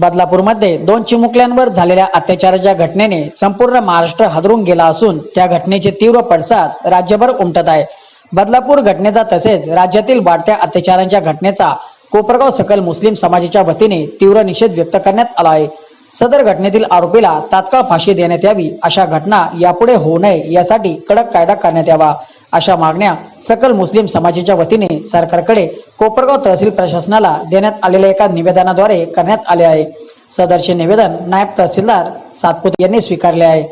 बदलापूरमध्ये दोन चिमुकल्यांवर झालेल्या अत्याचाराच्या घटनेने संपूर्ण महाराष्ट्र हादरून गेला असून त्या घटनेचे तीव्र पडसाद राज्यभर उमटत आहे. बदलापूर घटनेचा तसेच राज्यातील वाढत्या अत्याचारांच्या घटनेचा कोपरगाव सकल मुस्लिम समाजाच्या वतीने तीव्र निषेध व्यक्त करण्यात आला आहे. सदर घटनेतील आरोपीला तात्काळ फाशी देण्यात यावी अशा घटना यापुढे होऊ नये यासाठी कडक कायदा करण्यात यावा. अशा मागण्या सकल मुस्लिम समाजाच्या वतीने सरकारकडे कोपरगाव तहसील प्रशासनाला देण्यात आलेल्या एका निवेदनाद्वारे करण्यात आले आहे. सदरचे निवेदन नायब तहसीलदार सातपुत यांनी स्वीकारले आहे.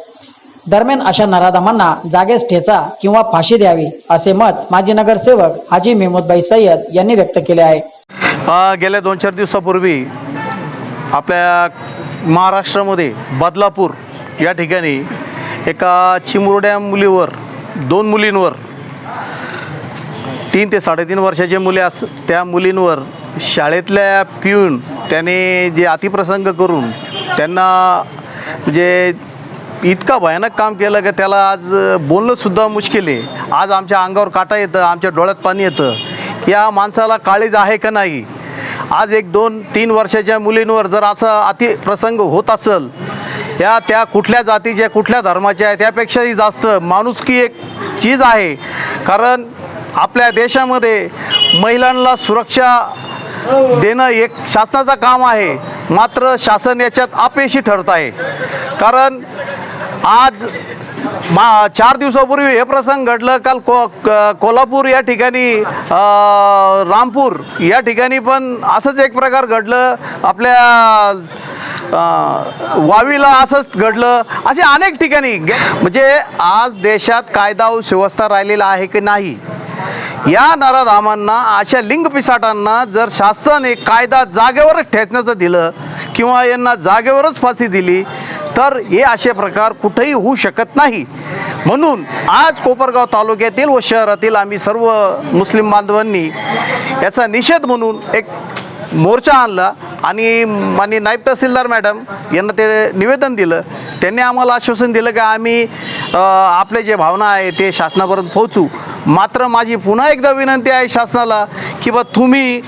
दरम्यान अशा नराधमांना जागेस ठेचा किंवा फाशी द्यावी असे मत माजी नगरसेवक हाजी मेहमूदबाई सय्यद यांनी व्यक्त केले आहे. गेल्या दोन चार दिवसापूर्वी आपल्या महाराष्ट्रामध्ये बदलापूर या ठिकाणी एका चिमुरड्या मुलीवर दोन मुलींवर तीन ते साडेतीन वर्षाचे मुले अस त्या मुलींवर शाळेतल्या पिऊन त्याने जे अतिप्रसंग करून त्यांना म्हणजे इतका भयानक काम केलं की त्याला आज बोलणंसुद्धा मुश्किल आहे. आज आमच्या अंगावर काटा येतं आमच्या डोळ्यात पाणी येतं. या माणसाला काळीज आहे का नाही? आज एक दोन तीन वर्षाच्या मुलींवर जर असा अतिप्रसंग होत असेल या त्या कुठल्या जातीच्या कुठल्या धर्माच्या आहे त्यापेक्षाही जास्त माणुसकी एक चीज आहे. कारण आपल्या देशामध्ये महिलांना सुरक्षा देणं एक शासनाचं काम आहे. मात्र शासन याच्यात अपयशी ठरत आहे. कारण आज मा चार दिवसापूर्वी हे प्रसंग घडलं. काल को कोल्हापूर या ठिकाणी रामपूर या ठिकाणी पण असंच एक प्रकार घडलं. आपल्या वावीला असंच घडलं. असे अनेक ठिकाणी. म्हणजे आज देशात कायदा व सुव्यवस्था राहिलेला आहे की नाही? या नराधामांना अशा लिंग पिसाटांना जर शासनाने कायदा जागेवरच ठेचण्याचं दिलं किंवा यांना जागेवरच फाशी दिली तर हे असे प्रकार कुठेही होऊ शकत नाही. म्हणून आज कोपरगाव तालुक्यातील व शहरातील आम्ही सर्व मुस्लिम बांधवांनी याचा निषेध म्हणून एक मोर्चा आणला आणि माननीय नायब तहसीलदार मॅडम यांना ते निवेदन दिलं. त्यांनी आम्हाला आश्वासन दिलं की आम्ही आपले जे भावना आहे ते शासनापर्यंत पोहोचू. मात्र माझी पुन्हा एकदा विनंती आहे शासनाला की बा तुम्ही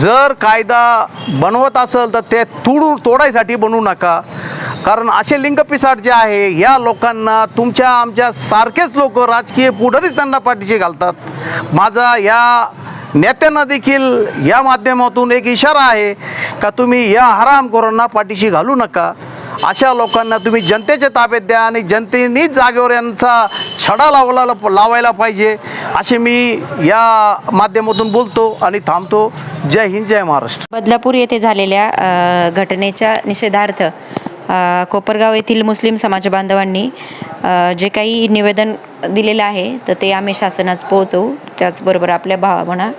जर कायदा बनवत असेल तर ते तोडू तोडायसाठी बनवू नका. कारण असे लिंगपिसाट जे आहे या लोकांना तुमच्या आमच्या सारखेच लोक राजकीय पुढारीच त्यांना पाठीशी घालतात. माझा या नेत्यांना देखील या माध्यमातून एक इशारा आहे का तुम्ही या हरामखोरांना पाठीशी घालू नका. अशा लोकांना तुम्ही जनतेच्या ताब्यात द्या आणि जनतेनेच जागेवर यांचा छडा लावला लावायला पाहिजे असे मी या माध्यमातून बोलतो आणि थांबतो. जय हिंद जय महाराष्ट्र. बदलापूर येथे झालेल्या घटनेच्या निषेधार्थ कोपरगाव येथील मुस्लिम समाज बांधवांनी जे काही निवेदन दिलेलं आहे तर ते आम्ही शासनास पोहोचवू. त्याचबरोबर आपल्या भावना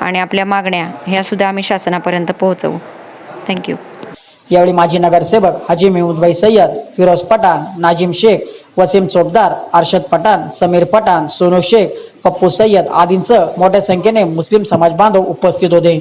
आणि आपल्या मागण्या ह्यासुद्धा आम्ही शासनापर्यंत पोहोचवू. थँक्यू यावेळी माजी नगरसेवक हाजी मेहमूदभाई सय्यद फिरोज पठाण नाजिम शेख वसीम चोपदार अर्शद पठाण समीर पठाण सोनू शेख पप्पू सय्यद आदींसह मोठ्या संख्येने मुस्लिम समाज बांधव उपस्थित होते.